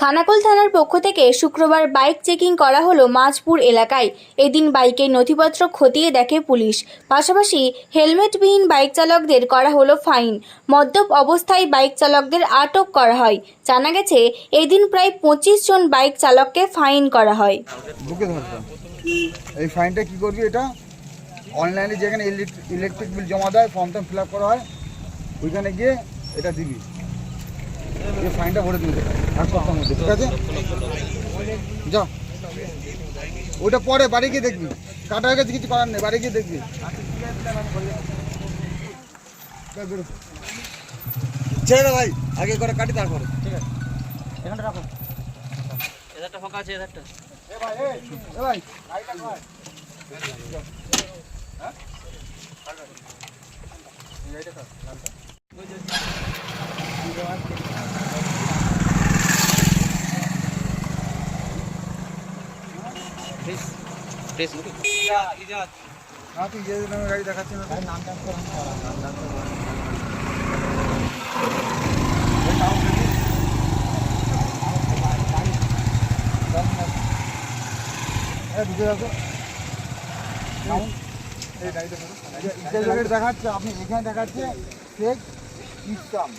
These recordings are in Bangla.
খানাকুল থানার পক্ষ থেকে শুক্রবার বাইক চেকিং করা হলো মাঝপুর এলাকায়। এদিন বাইকের নথিপত্র খতিয়ে দেখে পুলিশ। পাশাপাশি হেলমেটবিহীন বাইক চালকদের করা হলো ফাইন। মদ্যপ অবস্থায় বাইক চালকদের আটক করা হয়। জানা গেছে, এদিন প্রায় পঁচিশ জন বাইক চালককে ফাইন করা হয়। এই ফাইনটা কি করবি এটা? অনলাইনে যেখানে ইলেকট্রিক বিল জমা দেয় ফর্ম টর্ম ফিল করা হয়, ওইখানে গিয়ে এটা দিবি। এই ফাইনটা ভরে দিবি এক সপ্তাহের মধ্যে ঠিক আছে? যা ওটা পরে বাড়ি গিয়ে দেখবি। কাটা হয়ে গেছে কিছু করার নেই বাড়ি গিয়ে দেখবি। ছেড়ে দে ভাই আগে করে কাটি তারপরে। ঠিক আছে। এখানটা রাখো। এধারটা ফাঁকা আছে এধারটা। এ ভাই এ ভাই গাড়িটা কয় প্রেস প্রেস না তুই যে নামে গাড়ি দেখাচ্ছি না নাম টাম করে দেখাচ্ছে আপনি এখানে দেখাচ্ছে শেখ ইসলাম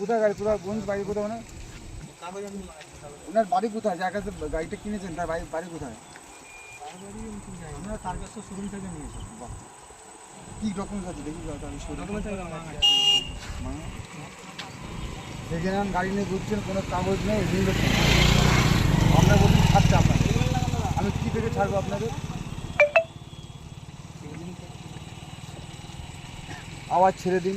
কোথায় গাড়ি কোথায় কোন বাড়ি কোথায় মানে ওনার বাড়ি কোথায় যার কাছে গাড়িটা কিনেছেন তার বাড়ি বাড়ি কোথায় আমরা শোরুম থেকে বাহ। কি ডকুমেন্টস আছে? দেখি গাড়ি নিয়ে ঘুরছেন কোনো কাগজ নেই আপনার বলছেন ছাড়তে আপনার আমি কী থেকে ছাড়বো আপনাদের আওয়াজ ছেড়ে দিন।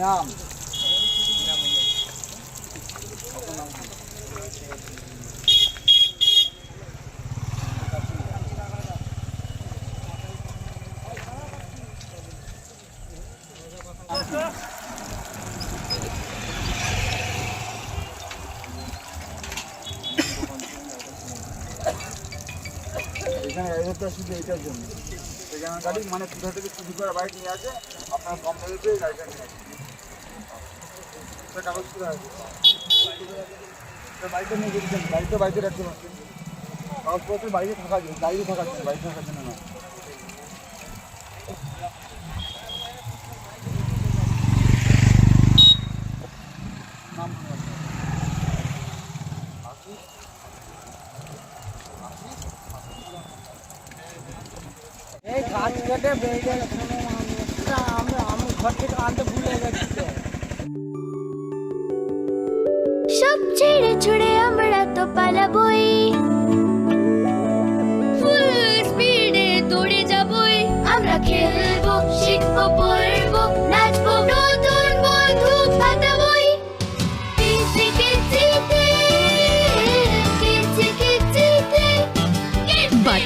নাম? এখানে গাড়িটা শুধু এটার জন্য। এখানে গাড়ি মানে কোথা থেকে চুরি করে বাইক নিয়ে আসে, আপনার কোম্পানিতে গাড়িটা নিয়ে আসে। কাগজ করে আছে। বাইকটা নিয়ে গেছেন গাড়িটা বাইকে রাখতে পারছেন কাগজপত্র বাইরে থাকা যায় গাড়ি থাকা যায় বাইক থাকার জন্য না নাম কি আপনার? আশিস? এই গাছ কেটে বেড়ে আমরা আমি ঘর থেকে আনতে ভুলে গেছি।